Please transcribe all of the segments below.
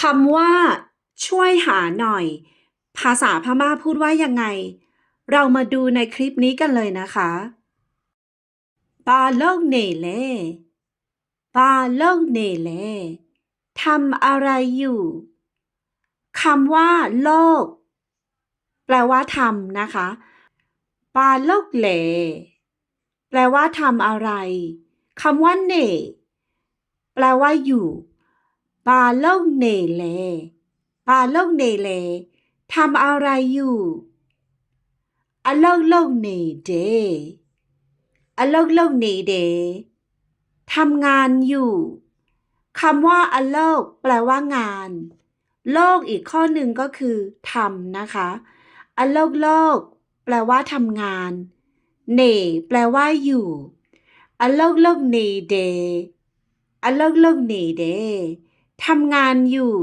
คำว่า ช่วยหาหน่อย ภาษาพม่าพูดว่ายังไง เรามาดูในคลิปนี้กันเลยนะคะปาโลกเนเล่ปาโลกเนเล่ทำอะไรอยู่คำว่า โลก แปลว่าทำนะคะปาโลกเหลแปลว่าทำอะไรคำว่าเนแปลว่าอยู่ ปาโลกเน่เลปาโลกเน่เลทำอะไรอยู่อโลกโลกเน่เดอโลกโลกเน่เดทำงานอยู่คำว่าอโลกแปลว่างาน โลกอีกข้อหนึ่งก็คือทำนะคะอโลกโลก แปลว่าทำงานเน่แปลว่าอยู่อโลกโลกเน่เดอโลกโลกเน่เด ทำงานอยู่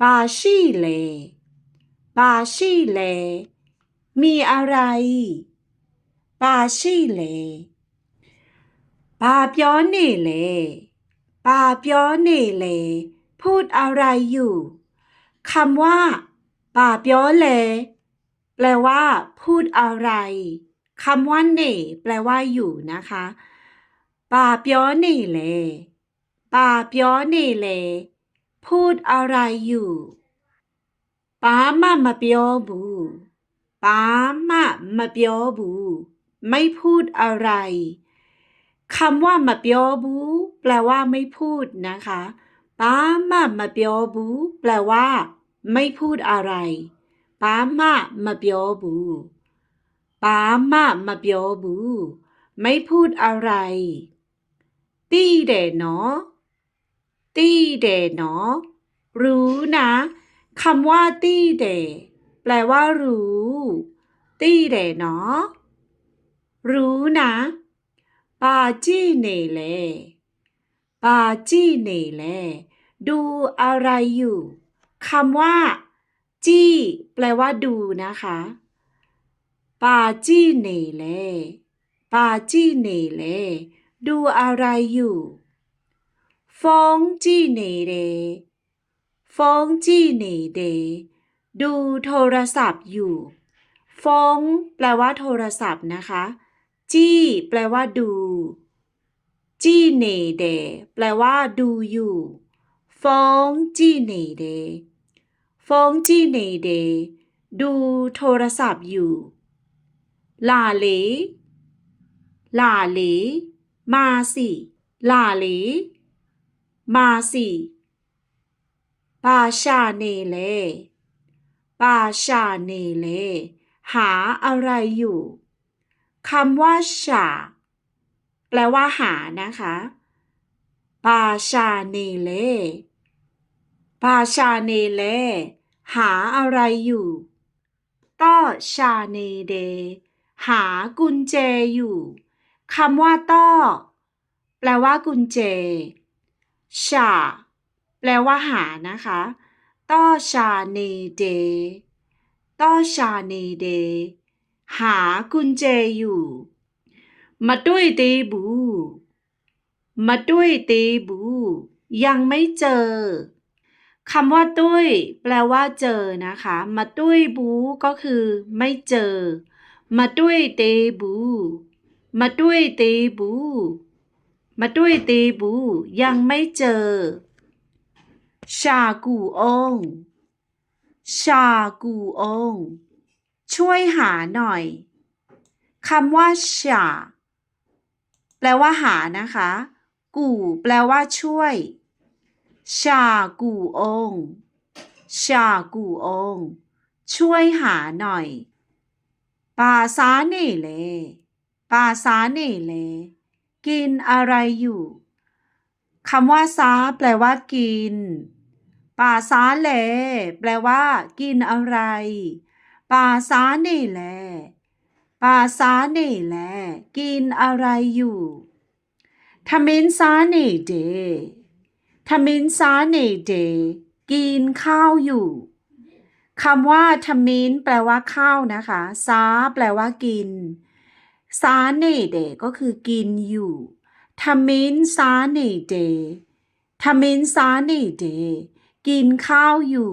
ปาชีเลปาชีเลมีอะไรปาชีเลปาเปียวเน่เลปาเปียวเน่เลพูดอะไรอยู่คำว่าปาเปียวเลแปลว่า พูดอะไรคำว่าเน่แปลว่าอยู่นะคะปาเปียวเน่เล ปาเปียวเน่เลพูดอะไรอยู่ป้ามะมะเปียวบูป้ามะมะเปียวบูไม่พูดอะไรคำว่ามะเปียวบูแปลว่าไม่พูดนะคะป้ามะมะเปียวบูแปลว่า ไม่พูดอะไรป้ามะมะเปียวบูป้ามะมะเปียวบูไม่พูดอะไรตีเดเนาะ ตี้เดเนาะรู้นะคำว่าตี้เดแปลว่ารู้ ตี้เดเนาะรู้นะปาจีเนเลปาจีเนเลดูอะไรอยู่คำว่า จี้ แปลว่าดูนะคะปาจีเนเลปาจีเนเลดูอะไรอยู่ ฟงจีเนเดฟงจีเนเดดูโทรศัพท์อยู่ฟงแปลว่าโทรศัพท์นะคะ จี้ แปลว่าดู จี้เนเดแปลว่าดูอยู่ฟงจี้เนเดฟงจี้เนเดดูโทรศัพท์อยู่ลาเลลาเลมาสิลาเล มาสิปาชาเนเลปาชาเนเล หาอะไรอยู่คำว่าชาแปลว่าหานะคะปาชาเนเลปาชาเนเล หาอะไรอยู่ต้อชาเนเด หากุญแจอยู่คำว่าต้อแปลว่ากุญแจ ชาแปลว่าหานะคะต้อชาเนเดต้อชาเนเด หากุญแจอยู่ มาด้วยเตบู มาด้วยเตบู ยังไม่เจอคำว่าตุ้ยแปลว่าเจอนะคะ มาตุ้ยบูก็คือไม่เจอ มาด้วยเตบู มาด้วยเตบู มาด้วยเตบูยังไม่เจอ ชากูองชากูองช่วยหาหน่อยคำว่าชาแปลว่าหานะคะ กูแปลว่าช่วย ชากูองชากูองช่วยหาหน่อยปาซาเน่เลปาซาเน่เล กินอะไรอยู่คำว่าซาแปลว่ากิน ป่าซาเลแปลว่า กินอะไร ป่าซาเน่แหลป่าซาเน่แหลกินอะไรอยู่ทมินซาเน่เดทมินซาเน่เดกินข้าวอยู่คำว่าทมินแปลว่าข้าวนะคะ ซา แปลว่ากิน ซาเนเดก็คือกินอยู่ทมินซาเนเดทมินซาเนเดกินข้าวอยู่